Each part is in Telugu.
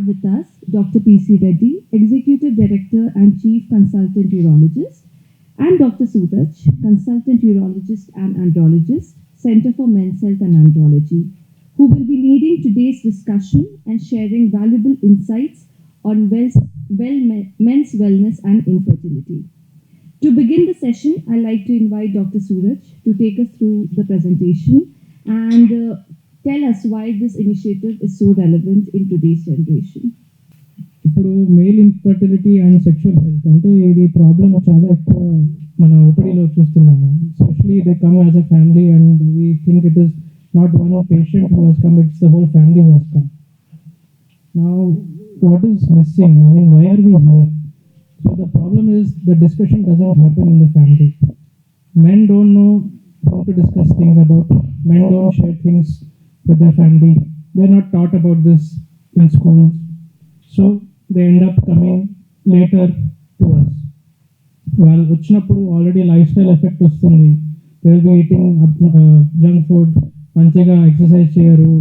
have with us Dr. P.C. Reddy, Executive Director and Chief Consultant Urologist, and Dr. Suraj, Consultant Urologist and Andrologist, Center for Men's Health and Andrology, who will be leading today's discussion and sharing valuable insights on well, men's wellness and infertility. To begin the session, I'd like to invite Dr. Suraj to take us through the presentation and uh, tell us why this initiative is so relevant in today's generation. ఇప్పుడు male infertility and sexual health అంటే ఇది ప్రాబ్లమ్ చాలా ఎక్కువ మన ఓపీడీలో చూస్తున్నాము. Especially they come as a family and we think it is not one patient who has come it's the whole family who has come నా what is missing I mean why are we here so the problem is the discussion doesn't happen in the family men don't know how to discuss things about men don't share things with their family. They're not taught about this in schools so they end up coming later to us. వాళ్ళు వచ్చినప్పుడు ఆల్రెడీ లైఫ్ స్టైల్ ఎఫెక్ట్ వస్తుంది they will be eating junk food మంచిగా ఎక్సర్సైజ్ చేయరు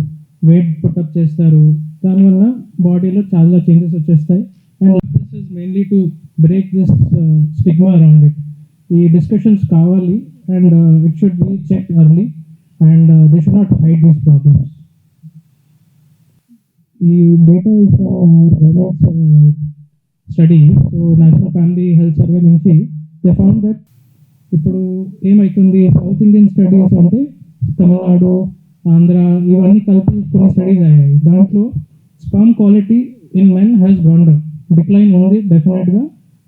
వెయిట్ పుట్టప్ చేస్తారు. దానివల్ల బాడీలో చాలా చేంజెస్ వచ్చేస్తాయి. And this is mainly to break this stigma around it ఈ డిస్కషన్స్ కావాలి and it should be check early and they should not hide these problems ఈ data is government study so national family health survey నుంచి దే ఫౌండ్ దట్ ఇప్పుడు ఏమవుతుంది సౌత్ ఇండియన్ స్టడీస్ అంటే తమిళనాడు ఆంధ్ర ఇవన్నీ కలిపి కొన్ని స్టడీస్ అయ్యాయి. దాంట్లో sperm quality in men has gone decline ఉంది డెఫినెట్గా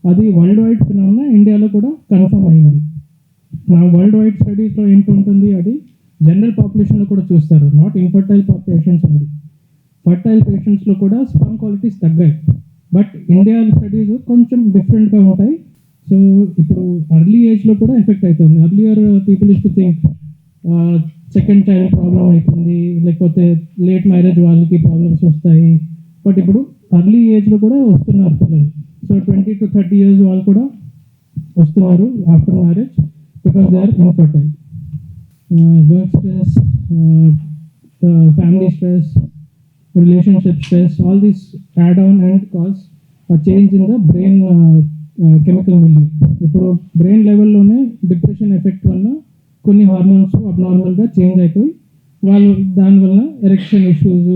అది వరల్డ్ వైడ్ ఫినామినా ఇండియాలో కూడా కన్ఫర్మ్ అయింది. నా వరల్డ్ వైడ్ స్టడీస్లో ఏంటుంటుంది అది జనరల్ పాపులేషన్లో కూడా చూస్తారు. నాట్ ఇన్ఫర్టైల్ పేషెంట్స్ ఉంది ఫర్టైల్ పేషెంట్స్లో కూడా స్పర్మ్ క్వాలిటీస్ తగ్గాయి. బట్ ఇండియా స్టడీస్ కొంచెం డిఫరెంట్గా ఉంటాయి. సో ఇప్పుడు అర్లీ ఏజ్లో కూడా ఎఫెక్ట్ అవుతుంది earlier people is to think second child problem అవుతుంది లేకపోతే లేట్ మ్యారేజ్ వాళ్ళకి ప్రాబ్లమ్స్ వస్తాయి. బట్ ఇప్పుడు అర్లీ ఏజ్లో కూడా వస్తున్నారు పిల్లలు. So twenty to thirty years వాళ్ళు కూడా వస్తున్నారు after marriage because they are infertile work stress family stress relationship stress, all these add on and cause a change in the brain uh, uh, chemical milieu. ఇప్పుడు బ్రెయిన్ లెవెల్లోనే డిప్రెషన్ ఎఫెక్ట్ వల్ల కొన్ని హార్మోన్స్ అబ్నార్మల్గా చేంజ్ అయిపోయి వాళ్ళు దానివల్ల ఎరెక్షన్ ఇష్యూస్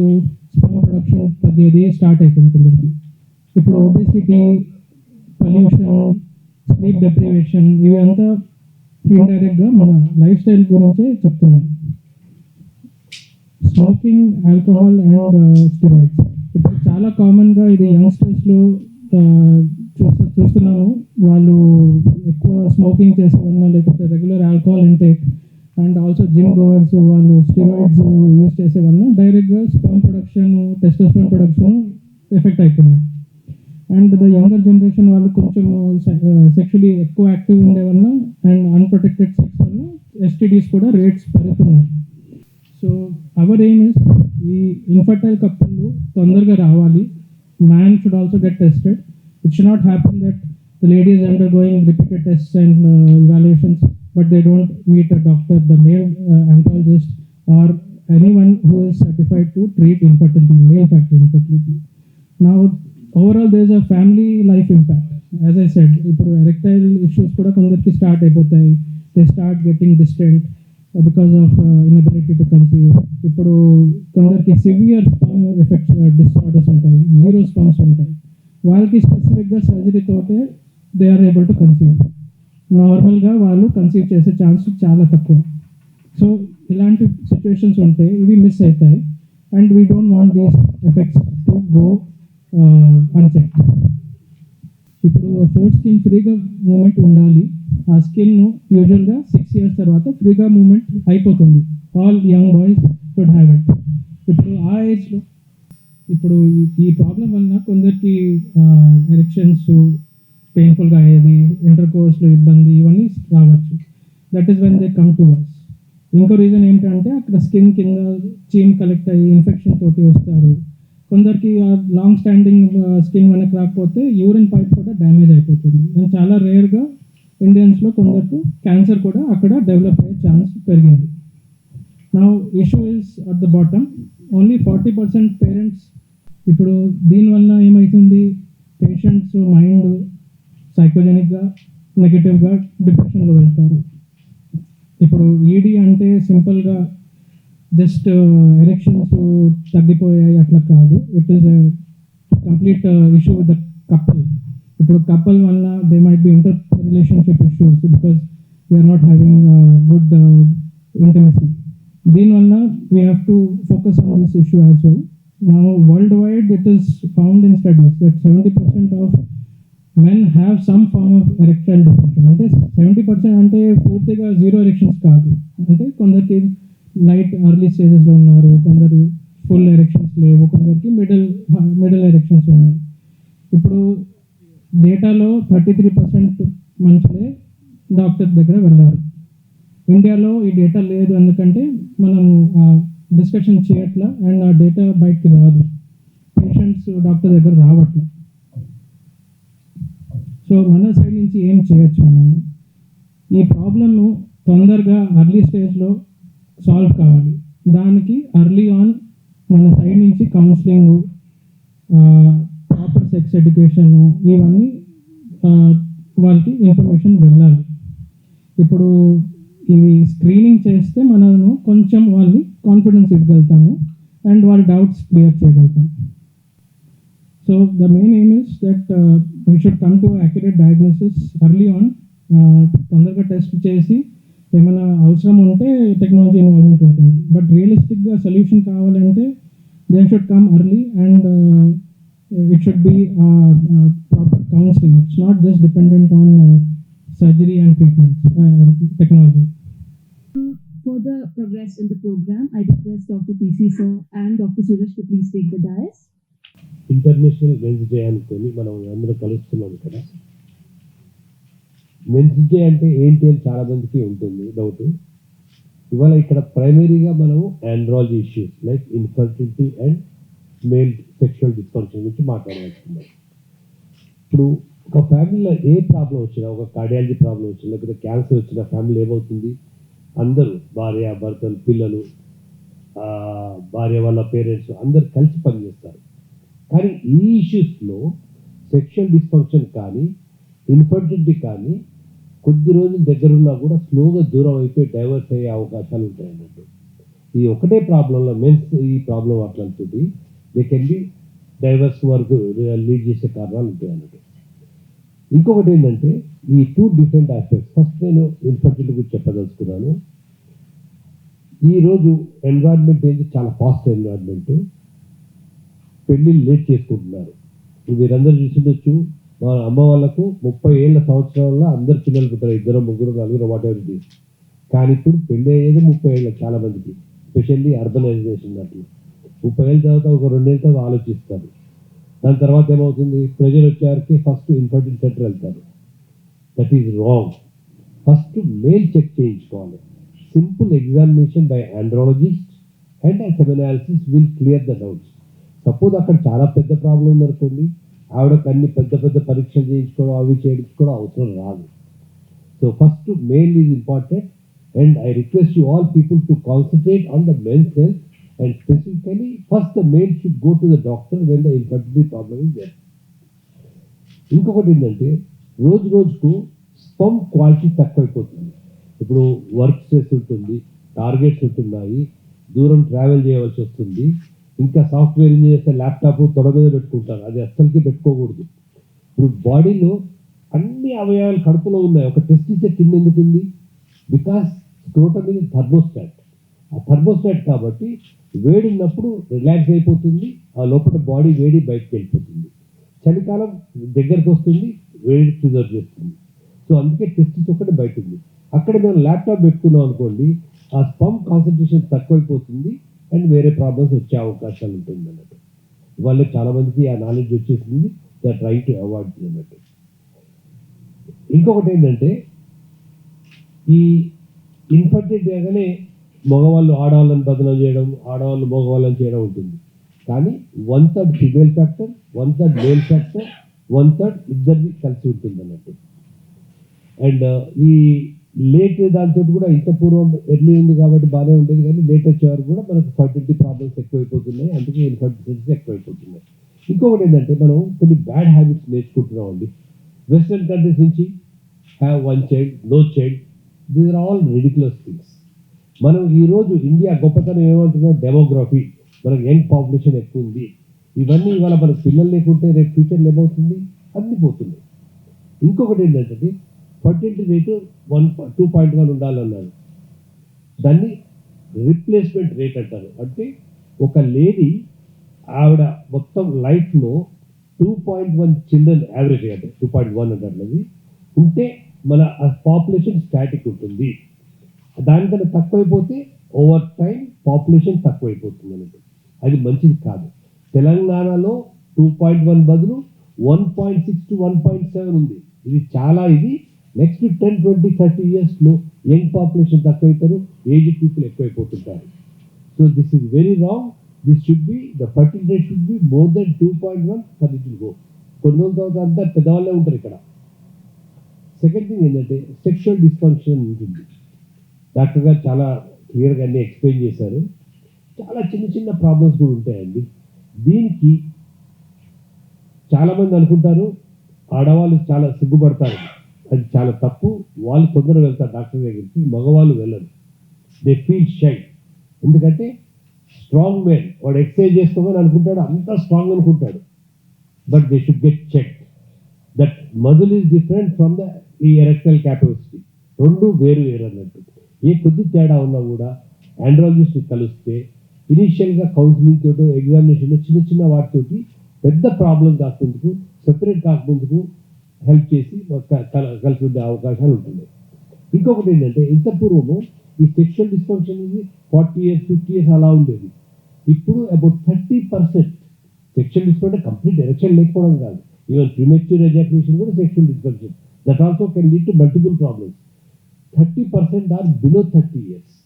స్పర్మ్ ప్రొడక్షన్ తగ్గేది స్టార్ట్ అవుతుంది కొందరికి ఇప్పుడు ఒబేసిటీ పొల్యూషన్ స్లీప్ డెప్రివేషన్ ఇవి అంతా ఇండైరెక్ట్గా మన లైఫ్ స్టైల్ గురించే చెప్తున్నారు స్మోకింగ్ ఆల్కహాల్ అండ్ స్టిరాయిడ్స్ ఇప్పుడు చాలా కామన్గా ఇది యంగ్స్టర్స్లో చూస్తూ చూస్తున్నాము. వాళ్ళు ఎక్కువ స్మోకింగ్ చేసే వల్ల లేకపోతే regular alcohol intake and also gym goers వాళ్ళు స్టిరాయిడ్స్ యూజ్ చేసే వల్ల డైరెక్ట్గా sperm production testosterone production effect అవుతున్నాయి అండ్ ద యంగర్ జనరేషన్ వాళ్ళు కొంచెం uh, సెక్షువలీ uh, ఎక్కువ యాక్టివ్ ఉండే అండ్ అన్ప్రొటెక్టెడ్ సెక్స్ వల్ల ఎస్టీడీస్ కూడా రేట్స్ పెరుగుతున్నాయి. సో అవర్ ఎయిమ్ ఇస్ ఈ ఇన్ఫర్టైల్ కప్పులు తొందరగా రావాలి. Man should also get tested it should not happen that the ladies undergoing repeated test and evaluations but they don't meet a doctor the male andrologist or anyone who is certified to treat infertility male factor infertility నా overall does a family life impact as I said ఇప్పుడు ఎరెక్టైల్ ఇష్యూస్ కూడా కొందరికి స్టార్ట్ అయిపోతాయి. They start getting distant because of inability to conceive ఇప్పుడు కొందరికి సివియర్ స్పమ్ ఎఫెక్ట్స్ డిస్ఆర్డర్స్ ఉంటాయి. జీరో స్పమ్స్ ఉంటాయి. వాళ్ళకి స్పెసిఫిక్గా సర్జరీ తోటే they are able to conceive నార్మల్గా వాళ్ళు కన్సీవ్ చేసే ఛాన్స్ చాలా తక్కువ. సో ఇలాంటి సిచ్యువేషన్స్ ఉంటే ఇవి మిస్ అవుతాయి. And we don't want these effects to go uncheck ఇప్పుడు ఫోర్ స్కిన్ ఫ్రీగా మూమెంట్ ఉండాలి. ఆ స్కిల్ను యూజువల్గా సిక్స్ ఇయర్స్ తర్వాత ఫ్రీగా మూమెంట్ అయిపోతుంది. All young boys should have it ఇప్పుడు ఆ ఏజ్లో ఇప్పుడు ఈ- ఈ ప్రాబ్లం వలన కొందరికి ఎలక్షన్స్ పెయిన్ఫుల్గా అయ్యేది ఇంటర్ కోర్స్లో ఇబ్బంది ఇవన్నీ రావచ్చు. That is when they come to us ఇంకో రీజన్ ఏంటంటే అక్కడ స్కిన్ కింద చీమ్ కలెక్ట్ అయ్యి ఇన్ఫెక్షన్ తోటి వస్తారు. కొందరికి లాంగ్ స్టాండింగ్ స్కిన్ వెనక్కి రాకపోతే యూరిన్ పైప్ కూడా డ్యామేజ్ అయిపోతుంది. అండ్ చాలా రేర్గా ఇండియన్స్లో కొందరికి క్యాన్సర్ కూడా అక్కడ డెవలప్ అయ్యే ఛాన్స్ పెరిగింది. నా issue is at the bottom only forty percent parents ఇప్పుడు దీనివల్ల ఏమవుతుంది పేషెంట్స్ మైండ్ సైకోజెనిక్గా నెగటివ్గా డిప్రెషన్లో వెళ్తారు. ఇప్పుడు ఈడీ అంటే సింపుల్గా జస్ట్ ఎలక్షన్స్ తగ్గిపోయాయి అట్లా కాదు. It is complete issue with the couple ఇప్పుడు కపుల్ వల్ల they might be inter relationship issues because we are not having good intimacy దీనివల్ల we have to focus on this issue as well నా world wide it is found in studies that seventy percent of men have some form of erectile dysfunction అంటే సెవెంటీ పర్సెంట్ అంటే పూర్తిగా జీరో ఎరెక్షన్స్ కాదు. అంటే కొందరికి లైట్ ఎర్లీ స్టేజెస్లో ఉన్నారు. కొందరు ఫుల్ ఎరెక్షన్స్ లేవు. కొందరికి మిడిల్ మిడిల్ ఎరెక్షన్స్ ఉన్నాయి. ఇప్పుడు డేటాలో థర్టీ త్రీ పర్సెంట్ మనుషులే డాక్టర్ దగ్గర వెళ్ళారు. ఇండియాలో ఈ డేటా లేదు ఎందుకంటే మనం డిస్కషన్ చేయట్లా అండ్ ఆ డేటా బయటికి రాదు. పేషెంట్స్ డాక్టర్ దగ్గర రావట్లే. సో మన సైడ్ నుంచి ఏం చేయొచ్చు మనం? ఈ ప్రాబ్లమ్ను తొందరగా అర్లీ స్టేజ్లో సాల్వ్ కావాలి. దానికి అర్లీ ఆన్ మన సైడ్ నుంచి కౌన్సిలింగ్ ప్రాపర్ సెక్స్ ఎడ్యుకేషన్ ఇవన్నీ వాళ్ళకి ఇన్ఫర్మేషన్ వెళ్ళాలి. ఇప్పుడు ఇవి స్క్రీనింగ్ చేస్తే మనము కొంచెం వాళ్ళని కాన్ఫిడెన్స్ ఇవ్వగలుగుతాము అండ్ వాళ్ళ డౌట్స్ క్లియర్ చేయగలుగుతాం so the main aim is that we should come to accurate diagnosis early on తొందరగా టెస్ట్ చేసి ఏమైనా అవసరం ఉంటే టెక్నాలజీ ఇన్వాల్వ్మెంట్ ఉంటుంది బట్ రియలిస్టిక్గా సొల్యూషన్ కావాలంటే they should come early and it should be proper counselling it's not just dependent on surgery and treatment technology Further progress in the program, I request Dr. PC sir and Dr. Suresh to please take the dais. International men's day అనుకొని మనం అందరం కలుస్తున్నాం ఇక్కడ మెన్స్ డే అంటే ఏంటి అని చాలా మందికి ఉంటుంది డౌట్ ఇవాళ ఇక్కడ ప్రైమరీగా మనం andrology issues like infertility and male sexual dysfunction గురించి మాట్లాడవస్తున్నాం ఇప్పుడు ఒక ఫ్యామిలీలో ఏ ప్రాబ్లం వచ్చినా ఒక కార్డియాలజీ ప్రాబ్లం వచ్చినా లేకపోతే క్యాన్సర్ వచ్చిన ఫ్యామిలీ ఏమవుతుంది? అందరూ భార్య భర్తలు పిల్లలు భార్య వాళ్ళ పేరెంట్స్ అందరు కలిసి పనిచేస్తారు. కానీ ఈ ఇష్యూస్లో సెక్షువల్ డిస్ఫంక్షన్ కానీ ఇన్ఫర్టిలిటీ కానీ కొద్ది రోజుల దగ్గరున్నా కూడా స్లోగా దూరం అయిపోయి డైవర్స్ అయ్యే అవకాశాలు ఉంటాయి అన్నట్టు ఈ ఒకటే ప్రాబ్లంలో మెన్స్ ఈ ప్రాబ్లం అట్లాంటిది. దే కెన్ బి డైవర్స్ వరకు లీడ్ చేసే కారణాలు ఉంటాయి అన్నట్టు ఇంకొకటి ఏంటంటే ఈ టూ డిఫరెంట్ ఆస్పెక్ట్స్ ఫస్ట్ నేను ఇన్ఫర్టిలిటీ గురించి చెప్పదలుచుకున్నాను. ఈరోజు ఎన్వైర్న్మెంట్ ఏంటి చాలా ఫాస్ట్ ఎన్వైర్న్మెంట్ పెళ్ళిళ్ళు లేట్ చేసుకుంటున్నారు. మీరందరూ చూసిండొచ్చు. మా అమ్మ వాళ్ళకు ముప్పై ఏళ్ళ సంవత్సరాల్లో అందరు పిల్లలు పుట్టారు ఇద్దరు ముగ్గురు నలుగురు వాట్ కానీ ఇప్పుడు పెళ్ళి అయ్యేది ముప్పై ఏళ్ళ చాలా మందికి స్పెషల్లీ అర్బనైజేషన్ అట్లా ముప్పై ఏళ్ళ తర్వాత ఒక రెండేళ్ళ తర్వాత ఆలోచిస్తారు. దాని తర్వాత ఏమవుతుంది? ప్రెజర్ వచ్చేవారికి ఫస్ట్ ఇన్ఫర్టిల్ సెంటర్ వెళ్తారు. That is wrong first male check చేయించుకోవాలి. Simple examination by andrologist and semen analysis will clear the doubts suppose అక్కడ చాలా పెద్ద ప్రాబ్లం ఉందనుకోండి. ఆవిడకి అన్ని పెద్ద పెద్ద పరీక్షలు చేయించుకోవడం అవి చేయించుకోవడం అవసరం రాదు. So first main is important and I request you all people to concentrate on the mains health and specifically first the main should go to the doctor when the infertility problem is ఇంకొకటి ఏంటంటే రోజు రోజుకు స్పమ్ క్వాలిటీ తక్కువైపోతుంది. ఇప్పుడు వర్క్ స్ట్రెస్ ఉంటుంది టార్గెట్స్ ఉంటున్నాయి దూరం ట్రావెల్ చేయవలసి వస్తుంది. ఇంకా సాఫ్ట్వేర్ ఇంజనీర్స్ ల్యాప్టాప్ తొడ మీద పెట్టుకుంటారు. అది అస్సలకి పెట్టుకోకూడదు. ఇప్పుడు బాడీలో అన్ని అవయవాలు కడుపులో ఉన్నాయి. ఒక టెస్ట్ ఇచ్చే కింద ఎందుకు ఉంది? బికాస్ స్క్రోటమ్ ఇది థర్మోస్టాట్. ఆ థర్మోస్టాట్ కాబట్టి వేడి ఉన్నప్పుడు రిలాక్స్ అయిపోతుంది. ఆ లోపల బాడీ వేడి బయటకు వెళ్ళిపోతుంది. చలికాలం దగ్గరకు వస్తుంది వేడి ప్రిజర్వ్ చేస్తుంది. సో అందుకే టెస్టిస్ ఒకటి బయట ఉంది. అక్కడ మేము ల్యాప్టాప్ పెట్టుకున్నాం అనుకోండి ఆ స్పమ్ కాన్సన్ట్రేషన్ తక్కువైపోతుంది. అండ్ వేరే ప్రాబ్లమ్స్ వచ్చే అవకాశాలు ఉంటుంది అన్నట్టు వాళ్ళ చాలామందికి ఆ నాలెడ్జ్ వచ్చేసింది ద రైట్ అవాయిడ్ అన్నట్టు ఇంకొకటి ఏంటంటే ఈ ఇన్ఫర్టిలిటీ అనగానే మగవాళ్ళు ఆడవాళ్ళని బదనం చేయడం ఆడవాళ్ళు మగవాళ్ళని చేయడం ఉంటుంది. కానీ one third female factor one third male factor one third ఇద్దరిది కలిసి ఉంటుంది అన్నట్టు అండ్ uh, ఈ లేట్ దాంతో కూడా ఇంత పూర్వం ఎర్లీ ఉంది కాబట్టి బాగానే ఉండేది కానీ లేట్ వచ్చే వరకు కూడా మనకు ఫర్టిలిటీ ప్రాబ్లమ్స్ ఎక్కువైపోతున్నాయి. అందుకే ఇన్ఫర్టిలిటీస్ ఎక్కువైపోతున్నాయి. ఇంకొకటి ఏంటంటే మనం కొన్ని బ్యాడ్ హ్యాబిట్స్ నేర్చుకుంటున్నాం అండి వెస్ట్రన్ కంట్రీస్ నుంచి have one child no child these are all ridiculous things మనం ఈరోజు ఇండియా గొప్పతనం ఏమంటున్నాం డెమోగ్రఫీ మనకు యంగ్ పాపులేషన్ ఎక్కువ ఉంది. ఇవన్నీ ఇవాళ మనకు పిల్లలు లేకుంటే రేపు ఫ్యూచర్లో ఏమవుతుంది? అన్నీ పోతుంది ఇంకొకటి ఏంటంటే fertility rate one two point one ఉండాలన్నారు. దాన్ని రిప్లేస్మెంట్ రేట్ అంటారు. అంటే ఒక లేడీ ఆవిడ మొత్తం లైఫ్లో two point one children average అంటే టూ పాయింట్ వన్ అంటారు ఉంటే మన పాపులేషన్ స్టాటిక్ ఉంటుంది. దానికన్నా తక్కువైపోతే ఓవర్ టైం పాపులేషన్ తక్కువైపోతుంది అనేది అది మంచిది కాదు. తెలంగాణలో టూ పాయింట్ వన్ బదులు one point six to one point seven ఉంది. ఇది చాలా ఇది నెక్స్ట్ టెన్ ట్వంటీ థర్టీ ఇయర్స్లో యంగ్ పాపులేషన్ తక్కువైతారు age people ఎక్కువైపోతుంటారు. So this is very wrong this should be the fertility should be more than two point one for it go కొన్ని రోజుల తర్వాత అంతా పెద్దవాళ్ళే ఉంటారు ఇక్కడ. సెకండ్ థింగ్ ఏంటంటే సెక్షువల్ డిస్ఫంక్షన్ ఉంటుంది. డాక్టర్ గారు చాలా క్లియర్గా అన్నీ ఎక్స్ప్లెయిన్ చేశారు. చాలా చిన్న చిన్న ప్రాబ్లమ్స్ కూడా ఉంటాయండి. దీనికి చాలామంది అనుకుంటారు ఆడవాళ్ళు చాలా సిగ్గుపడతారు. అది చాలా తప్పు. వాళ్ళు తొందరగా వెళ్తారు డాక్టర్ దగ్గరికి. మగవాళ్ళు వెళ్ళరు. దే ఫీల్ షై ఎందుకంటే స్ట్రాంగ్ మెన్ వాడు ఎక్సర్సైజ్ చేసుకోమని అనుకుంటాడు అంతా స్ట్రాంగ్ అనుకుంటాడు. But they should get check that muscle is different from the ఈ ఎరెక్టల్ క్యాపాసిటీ రెండు వేరు వేరు అన్నట్టు. ఏ కొద్ది తేడా ఉన్నా కూడా ఆండ్రాలజిస్ట్ కలిస్తే ఇనీషియల్గా కౌన్సిలింగ్ తోటో ఎగ్జామినేషన్లో చిన్న చిన్న వాటితోటి పెద్ద ప్రాబ్లం కాకుందుకు సెపరేట్ కాకముందుకు హెల్ప్ చేసి కల- కలిసి ఉండే అవకాశాలు ఉంటున్నాయి. ఇంకొకటి ఏంటంటే ఇంత పూర్వము ఈ సెక్షువల్ డిస్ఫంక్షన్ అనేది ఫార్టీ ఇయర్స్ ఫిఫ్టీ ఇయర్స్ అలా ఉండేది. ఇప్పుడు about thirty percent sexual dysfunction complete erection లేకపోవడం కాదు. ఈవెన్ ప్రిమెచ్యూర్ ఎజాక్యులేషన్ కూడా sexual dysfunction that also can lead to multiple problems thirty percent are below thirty years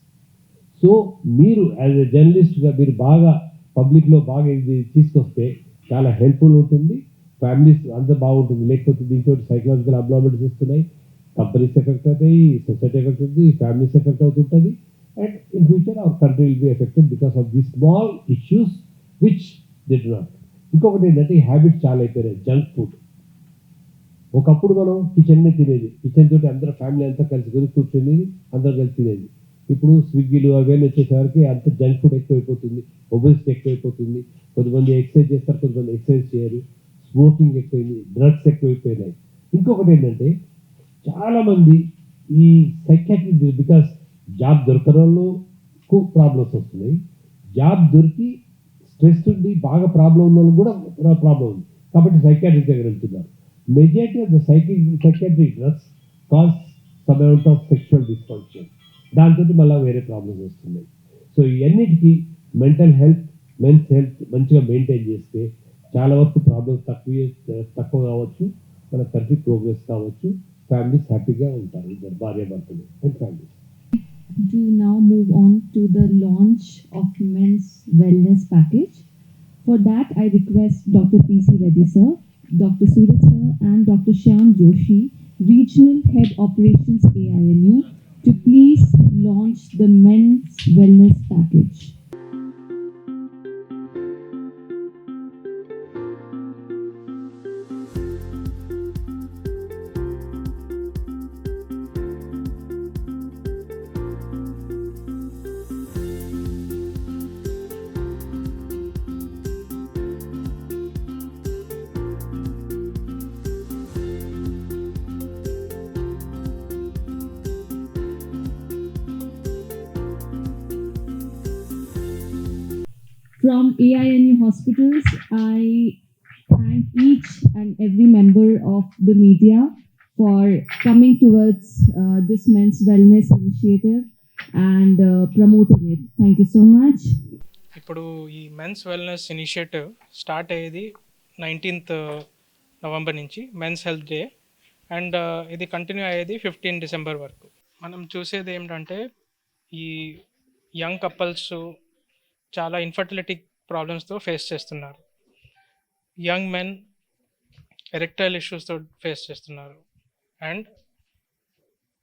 so మీరు యాజ్ ఎ జర్నలిస్ట్గా మీరు బాగా పబ్లిక్లో బాగా ఇది తీసుకొస్తే చాలా హెల్ప్ఫుల్ ఉంటుంది. ఫ్యామిలీస్ అంతా బాగుంటుంది. లేకపోతే దీంతో సైకలాజికల్ అబ్లామెంట్స్ వస్తున్నాయి. కంపెనీస్ ఎఫెక్ట్ అవుతాయి సొసైటీ ఎఫెక్ట్ అవుతుంది ఫ్యామిలీస్ ఎఫెక్ట్ అవుతుంటుంది. And in future our country will be affected because of the small issues which did not ఇంకొకటి ఏంటంటే హ్యాబిట్స్ చాలా అయిపోయినాయి. జంక్ ఫుడ్ ఒకప్పుడు మనం కిచెన్నే తినేది. కిచెన్ తోటి అందరూ ఫ్యామిలీ అంతా కలిసి కూర్చొని కూర్చునేది అందరూ కలిసి తినేది. ఇప్పుడు స్విగ్గీలు అవన్నీ వచ్చేసరికి అంత జంక్ ఫుడ్ ఎక్కువైపోతుంది. ఒబెసిటీ ఎక్కువైపోతుంది. కొంతమంది ఎక్సర్సైజ్ చేస్తారు కొంతమంది ఎక్సర్సైజ్ చేయరు. స్మోకింగ్ ఎక్కువైంది డ్రగ్స్ ఎక్కువైపోయినాయి. ఇంకొకటి ఏంటంటే చాలామంది ఈ సైకాట్రిక్ బికాస్ జాబ్ దొరకని ఎక్కువ ప్రాబ్లమ్స్ వస్తున్నాయి. జాబ్ దొరికి స్ట్రెస్ ఉండి బాగా ప్రాబ్లం ఉన్న వాళ్ళకి కూడా ప్రాబ్లం ఉంది. కాబట్టి సైకాట్రిక్ దగ్గర వెళ్తున్నారు. Majority of the psychic psychiatric drugs cause some amount of sexual dysfunction దాంతో మళ్ళీ వేరే ప్రాబ్లమ్స్ వస్తున్నాయి. సో ఇవన్నిటికీ మెంటల్ హెల్త్ మెన్స్ హెల్త్ మంచిగా మెయింటైన్ చేస్తే చాలా వరకు ప్రాబ్లమ్స్ తక్కువ తక్కువ కావచ్చు మన కంట్రీ ప్రోగ్రెస్ కావచ్చు ఫ్యామిలీస్ హ్యాపీగా ఉంటారు ఇద్దరు భార్య భర్తలు and families to now move on to the launch of men's wellness package. For that, I request Dr. P.C. Reddy sir, Dr. Surat sir, and Dr. Shyam Joshi, Regional Head Operations AIMU, to please launch the men's wellness package. From AINU Hospitals, I thank each and every member of the media for coming towards uh, this men's wellness initiative and uh, promoting it. Thank you so much. ఇప్పుడు ఈ మెన్స్ వెల్నెస్ ఇనిషియేటివ్ స్టార్ట్ అయ్యేది నైన్టీన్త్ నవంబర్ నుంచి మెన్స్ హెల్త్ డే అండ్ ఇది కంటిన్యూ అయ్యేది ఫిఫ్టీన్ డిసెంబర్ వరకు మనం చూసేది ఏంటంటే ఈ యంగ్ కపుల్స్ చాలా ఇన్ఫర్టిలిటీ ప్రాబ్లమ్స్తో ఫేస్ చేస్తున్నారు. యంగ్ మెన్ ఎరెక్టైల్ ఇష్యూస్తో ఫేస్ చేస్తున్నారు. అండ్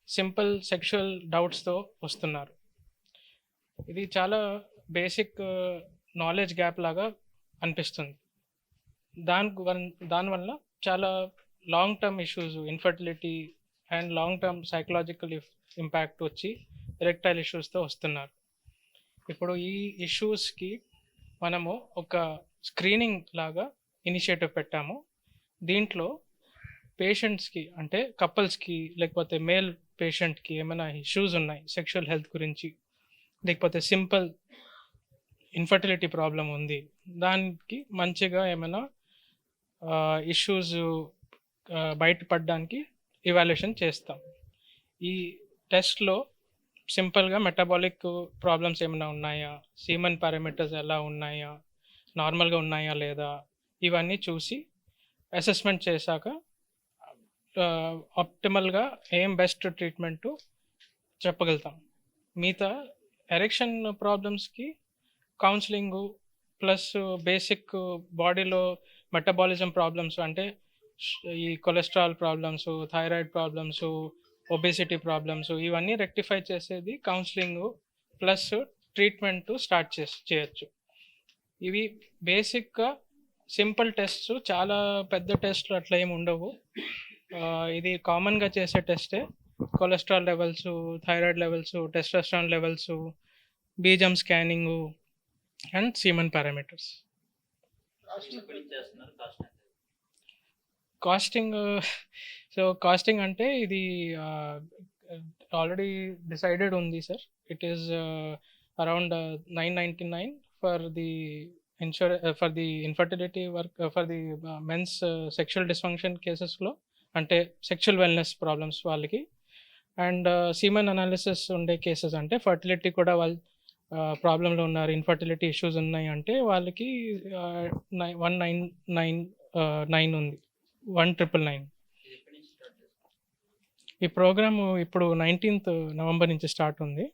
సింపుల్ సెక్షువల్ డౌట్స్తో వస్తున్నారు. ఇది చాలా బేసిక్ నాలెడ్జ్ గ్యాప్ లాగా అనిపిస్తుంది. దాని దానివల్ల చాలా long term issues infertility and long term psychological impact వచ్చి ఎరెక్టైల్ ఇష్యూస్తో వస్తున్నారు. ఇప్పుడు ఈ ఇష్యూస్కి మనము ఒక స్క్రీనింగ్ లాగా ఇనిషియేటివ్ పెట్టాము. దీంట్లో పేషెంట్స్కి అంటే కపుల్స్కి లేకపోతే మేల్ పేషెంట్కి ఏమైనా ఇష్యూస్ ఉన్నాయి సెక్షువల్ హెల్త్ గురించి లేకపోతే సింపుల్ ఇన్ఫర్టిలిటీ ప్రాబ్లం ఉంది దానికి మంచిగా ఏమైనా ఇష్యూస్ బయటపడడానికి ఇవాల్యుయేషన్ చేస్తాం. ఈ టెస్ట్లో సింపుల్గా మెటబాలిక్ ప్రాబ్లమ్స్ ఏమైనా ఉన్నాయా? సీమన్ పారామీటర్స్ ఎలా ఉన్నాయా? నార్మల్గా ఉన్నాయా లేదా? ఇవన్నీ చూసి అసెస్మెంట్ చేశాక ఆప్టిమల్గా ఏం బెస్ట్ ట్రీట్మెంట్ చెప్పగలుగుతాం. మిగతా ఎరెక్షన్ ప్రాబ్లమ్స్కి కౌన్సిలింగ్ ప్లస్ బేసిక్ బాడీలో మెటబాలిజం ప్రాబ్లమ్స్ అంటే ఈ cholesterol problems thyroid problems obesity problems ఇవన్నీ రెక్టిఫై చేసేది కౌన్సిలింగ్ ప్లస్ ట్రీట్మెంట్ స్టార్ట్ చేసి చేయొచ్చు. ఇవి బేసిక్గా సింపుల్ టెస్ట్స్ చాలా పెద్ద టెస్ట్లు అట్లా ఏమి ఉండవు. ఇది కామన్గా చేసే టెస్టే cholesterol levels thyroid levels testosterone levels బీజం scanning and semen parameters costing so costing అంటే ఇది ఆల్రెడీ డిసైడెడ్ ఉంది sir. It is around nine ninety nine for the insure for the infertility work for the men's sexual dysfunction కేసెస్లో అంటే సెక్షువల్ వెల్నెస్ ప్రాబ్లమ్స్ వాళ్ళకి. అండ్ సీమన్ అనాలిసిస్ ఉండే కేసెస్ అంటే ఫర్టిలిటీ కూడా వాళ్ళు ప్రాబ్లంలో ఉన్నారు. ఇన్ఫర్టిలిటీ ఇష్యూస్ ఉన్నాయి అంటే వాళ్ళకి వన్ నైన్ నైన్ నైన్ ఉంది. వన్ ట్రిపుల్ నైన్ ఈ ప్రోగ్రామ్ ఇప్పుడు నైన్టీన్త్ నవంబర్ నుంచి స్టార్ట్ ఉంది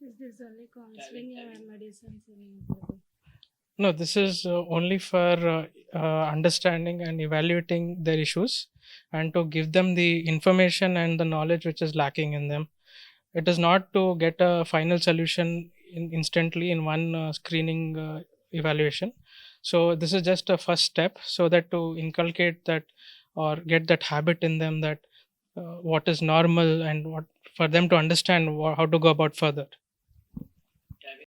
Is this only counseling and medicines in No, this is uh, only for uh, uh, understanding and evaluating their issues and to give them the information and the knowledge which is lacking in them. It is not to get a final solution in, instantly in one uh, screening uh, evaluation. So, this is just a first step so that to inculcate that or get that habit in them that uh, what is normal and what for them to understand wha- how to go about further.